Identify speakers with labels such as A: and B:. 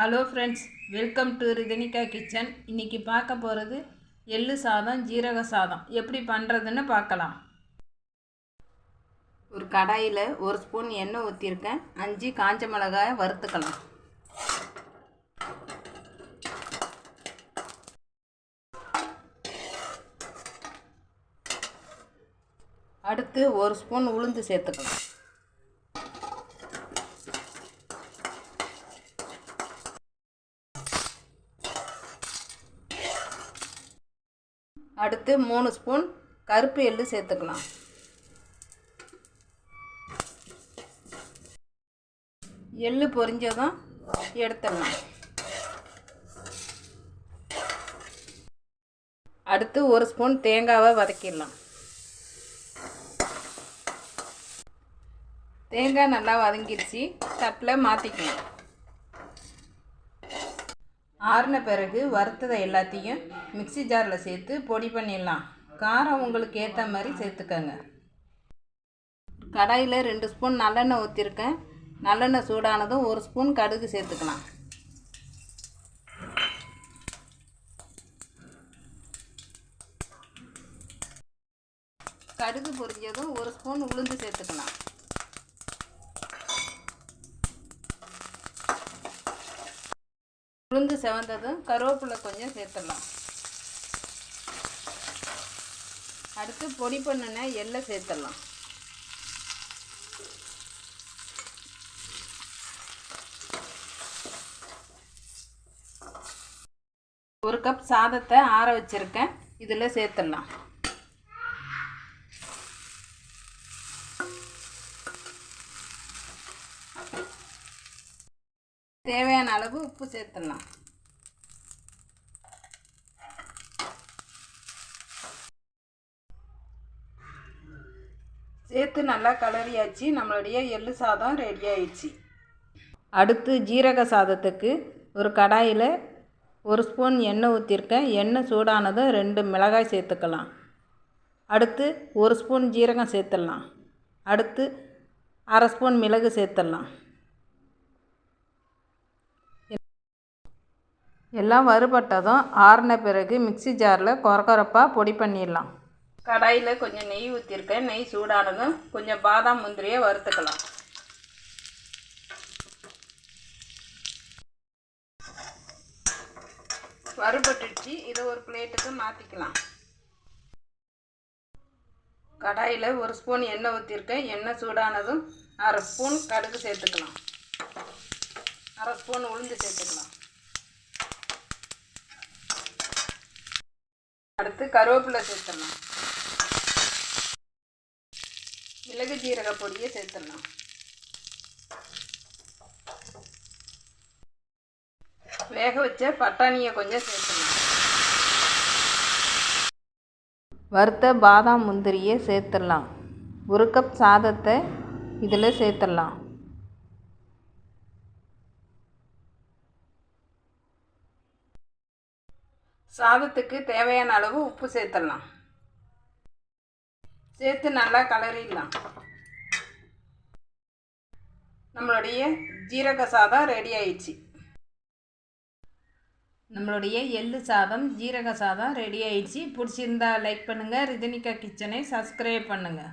A: Hello friends welcome to Rithanika kitchen இன்றைக்கி பார்க்க போகிறது எள்ளு சாதம் ஜீரக சாதம். எப்படி பண்ணுறதுன்னு பார்க்கலாம். ஒரு கடாயில் ஒரு ஸ்பூன் எண்ணெய் ஊற்றிருக்கேன் அஞ்சு காஞ்ச மிளகாயை வறுத்துக்கலாம். அடுத்து ஒரு ஸ்பூன் உளுந்து சேர்த்துக்கலாம். அடுத்து மூணு ஸ்பூன் கருப்பு எள்ளு சேர்த்துக்கலாம். எள்ளு பொரிஞ்சதும் எடுத்துடலாம் அடுத்து ஒரு ஸ்பூன் தேங்காவை வதக்கிடலாம். தேங்காய் நல்லா வதங்கிடுச்சு தட்டில் மாற்றிக்கலாம் ஆறின பிறகு வறுத்ததை எல்லாத்தையும் மிக்சி ஜாரில் சேர்த்து பொடி பண்ணிடலாம். காரம் உங்களுக்கு ஏற்ற மாதிரி சேர்த்துக்கோங்க. கடாயில் ரெண்டு ஸ்பூன் நல்லெண்ணெய் ஊற்றிருக்கேன் நல்லெண்ணெய் சூடானதும் ஒரு ஸ்பூன் கடுகு சேர்த்துக்கலாம். கடுகு பொரிஞ்சதும் ஒரு ஸ்பூன் உளுந்து சேர்த்துக்கலாம். உளுந்து செவந்ததும் கருவேப்பிலை கொஞ்சம் சேர்த்துடலாம். அடுத்து பொடி பண்ணின எள்ளை சேர்த்துடலாம். ஒரு கப் சாதத்தை ஆற வச்சுருக்கேன். இதில் சேர்த்துடலாம். தேவையான அளவு உப்பு சேர்த்துடலாம். சேர்த்து நல்லா கலரியாச்சு நம்மளுடைய எள்ளு சாதம் ரெடி ஆயிடுச்சு. அடுத்து ஜீரக சாதத்துக்கு ஒரு கடாயில் ஒரு ஸ்பூன் எண்ணெய் ஊற்றிருக்கேன் எண்ணெய் சூடானதும் ரெண்டு மிளகாய் சேர்த்துக்கலாம். அடுத்து ஒரு ஸ்பூன் ஜீரகம் சேர்த்துடலாம். அடுத்து அரை ஸ்பூன் மிளகு சேர்த்துடலாம். எல்லாம் வறுபட்டதும் ஆறின பிறகு மிக்சி ஜாரில் கொரகொரப்பாக பொடி பண்ணிடலாம். கடாயில் கொஞ்சம் நெய் ஊற்றிருக்கேன் நெய் சூடானதும் கொஞ்சம் பாதாம் முந்திரியை வறுத்துக்கலாம். வறுபட்டுச்சு இதை ஒரு பிளேட்டுக்கு மாற்றிக்கலாம் கடாயில் ஒரு ஸ்பூன் எண்ணெய் ஊற்றிருக்கேன் எண்ணெய் சூடானதும் அரை ஸ்பூன் கடுகு சேர்த்துக்கலாம். அரை ஸ்பூன் உளுந்து சேர்த்துக்கலாம். அடுத்து கருவேப்பிலை சேர்த்துடலாம். மிளகு ஜீரக பொடியை சேர்த்துடலாம். வேக வச்ச பட்டாணியை கொஞ்சம் சேர்த்துடலாம். வறுத்த பாதாம் முந்திரியை சேர்த்துடலாம். ஒரு கப் சாதத்தை இதில் சேர்த்துடலாம். சாதத்துக்கு தேவையான அளவு உப்பு சேர்த்துடலாம். சேர்த்து நல்லா கலரிடலாம். நம்மளுடைய ஜீரக சாதம் ரெடி ஆயிடுச்சு. நம்மளுடைய எள்ளு சாதம் ஜீரக சாதம் ரெடி ஆயிடுச்சு. பிடிச்சிருந்தா லைக் பண்ணுங்கள் ரிதனிகா கிச்சனை சப்ஸ்கிரைப் பண்ணுங்கள்